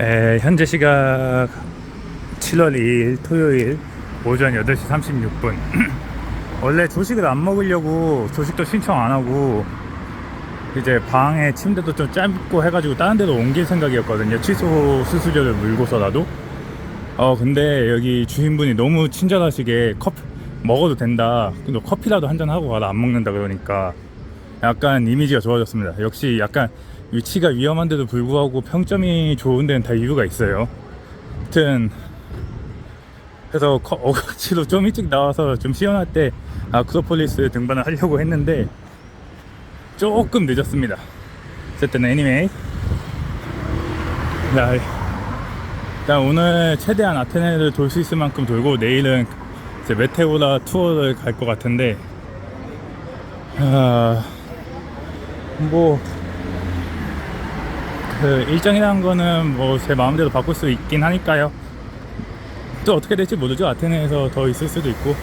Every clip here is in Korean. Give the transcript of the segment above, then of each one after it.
에, 현재 시각 7월 2일 토요일 오전 8시 36분. 원래 조식을 안 먹으려고 조식도 신청 안 하고 이제 방에 침대도 좀 짧고 해가지고 다른 데로 옮길 생각이었거든요. 취소 수수료를 물고서라도. 어 근데 여기 주인분이 너무 친절하시게 커피 먹어도 된다. 근데 커피라도 한 잔 하고 가라 안 먹는다 그러니까 약간 이미지가 좋아졌습니다. 역시 약간 위치가 위험한데도 불구하고 평점이 좋은 데는 다 이유가 있어요. 하여튼 그래서 커- 억지로 좀 일찍 나와서 좀 시원할 때 아크로폴리스 등반을 하려고 했는데 조금 늦었습니다. 어쨌든 애니메이 자, 일단 오늘 최대한 아테네를 돌 수 있을 만큼 돌고 내일은 이제 메테오라 투어를 갈 것 같은데 아, 뭐, 그 일정이라는 거는 뭐 제 마음대로 바꿀 수 있긴 하니까요. 또 어떻게 될지 모르죠. 아테네에서 더 있을 수도 있고.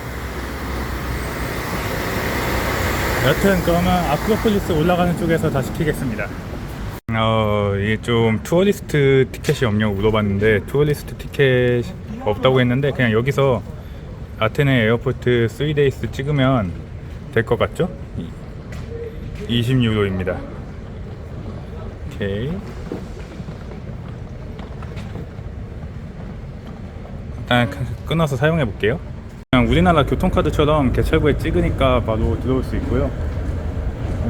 여튼 그러면 아크로폴리스 올라가는 쪽에서 다 시 키겠습니다. 어, 이게 좀 투어리스트 티켓이 없냐고 물어봤는데 투어리스트 티켓 없다고 했는데 그냥 여기서 아테네 에어포트 3데이스 찍으면 될 것 같죠? 20유로입니다. 오케이. 일단 끊어서 사용해 볼게요. 그냥 우리나라 교통카드처럼 개찰구에 찍으니까 바로 들어올 수 있고요.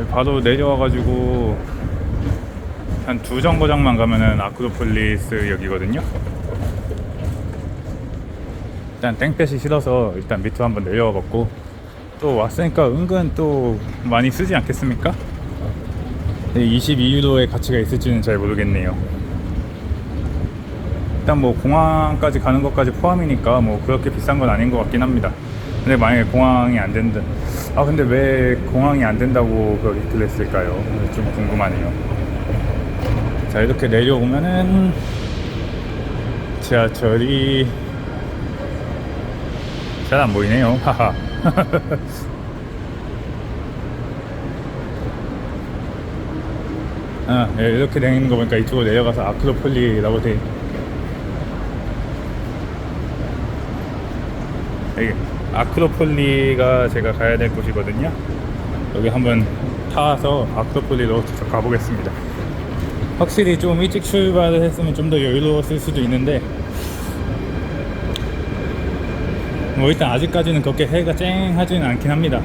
바로 내려와가지고 한 두 정거장만 가면은 아크로폴리스 역이거든요. 일단 땡볕이 싫어서 일단 밑으로 한번 내려와 봤고 또 왔으니까 은근 또 많이 쓰지 않겠습니까? 22유로의 가치가 있을지는 잘 모르겠네요. 일단 뭐 공항까지 가는 것까지 포함이니까 뭐 그렇게 비싼 건 아닌 것 같긴 합니다. 근데 만약에 공항이 안 된다. 아 근데 왜 공항이 안 된다고 그렇게 그랬을까요? 좀 궁금하네요. 자 이렇게 내려오면은 지하철이 잘 안 보이네요. 하하. 아, 예, 이렇게 되는 거 보니까 이쪽으로 내려가서 아크로폴리라고 돼. 여기 아크로폴리가 제가 가야 될 곳이거든요. 여기 한번 타서 아크로폴리로 직접 가보겠습니다. 확실히 좀 일찍 출발을 했으면 좀 더 여유로웠을 수도 있는데 뭐 일단 아직까지는 그렇게 해가 쨍하지는 않긴 합니다.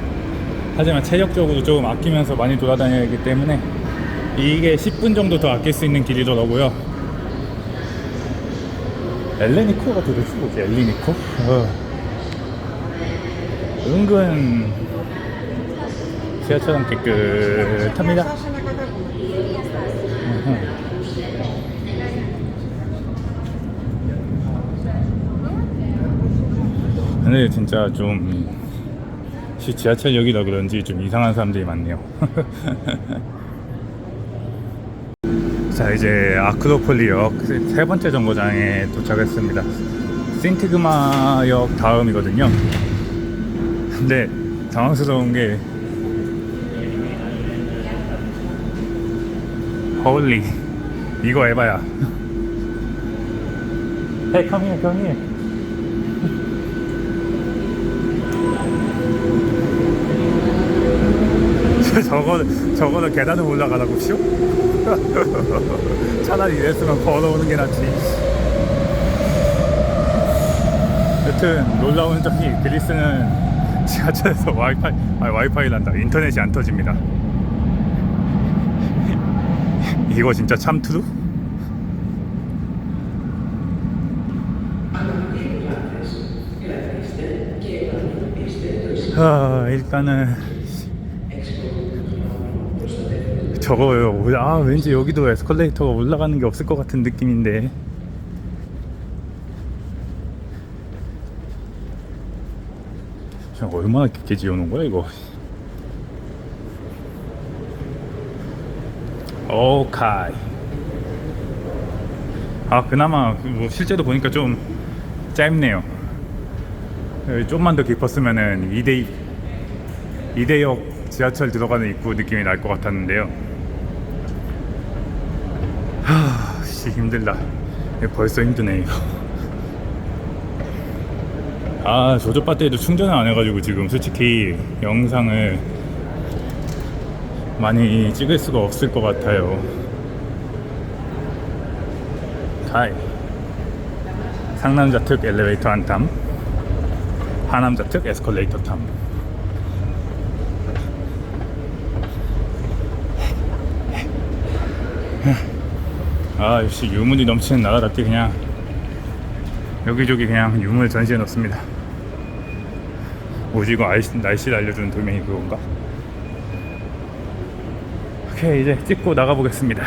하지만 체력적으로 조금 아끼면서 많이 돌아다녀야 하기 때문에 이게 10분 정도 더 아낄 수 있는 길이더라고요. 엘레니코가 도대체 뭐지? 엘리니코? 어. 은근 지하철은 깨끗합니다. 근데 진짜 좀 시- 지하철역이라 그런지 좀 이상한 사람들이 많네요. 자 이제 아크로폴리역 세 번째 정거장에 도착했습니다. 신티그마역 다음이거든요. 근데 당황스러운 게 홀리 이거 에바야. Hey, come here, come here. 저거 저거는 계단을 올라가라고 쇼? 차라리 이랬으면 걸어오는 게 낫지. 여튼 놀라운 점이 그리스는 지하철에서 와이파이 아 와이파이란다 인터넷이 안 터집니다. 이거 진짜 참 트루? 아 일단은 저거요. 아 왠지 여기도 에스컬레이터가 올라가는 게 없을 것 같은 느낌인데. 얼마나 깊게 지어놓은 거야 이거? 오카이. 아 그나마 뭐 실제로 보니까 좀 짧네요. 좀만 더 깊었으면은 2대 2대역 지하철 들어가는 입구 느낌이 날 것 같았는데요. 하, 씨 힘들다. 벌써 힘드네 이거. 아 조조 배터리도 충전을 안 해가지고 지금 솔직히 영상을 많이 찍을 수가 없을 것 같아요. 가이. 상남자 특 엘리베이터 한탐. 하남자 특 에스컬레이터 탐 아 역시 유물이 넘치는 나라답게 그냥 여기저기 그냥 유물 전시해 놓습니다 오지고 날씨, 날씨를 알려주는 돌멩이 그건가? 오케이 이제 찍고 나가보겠습니다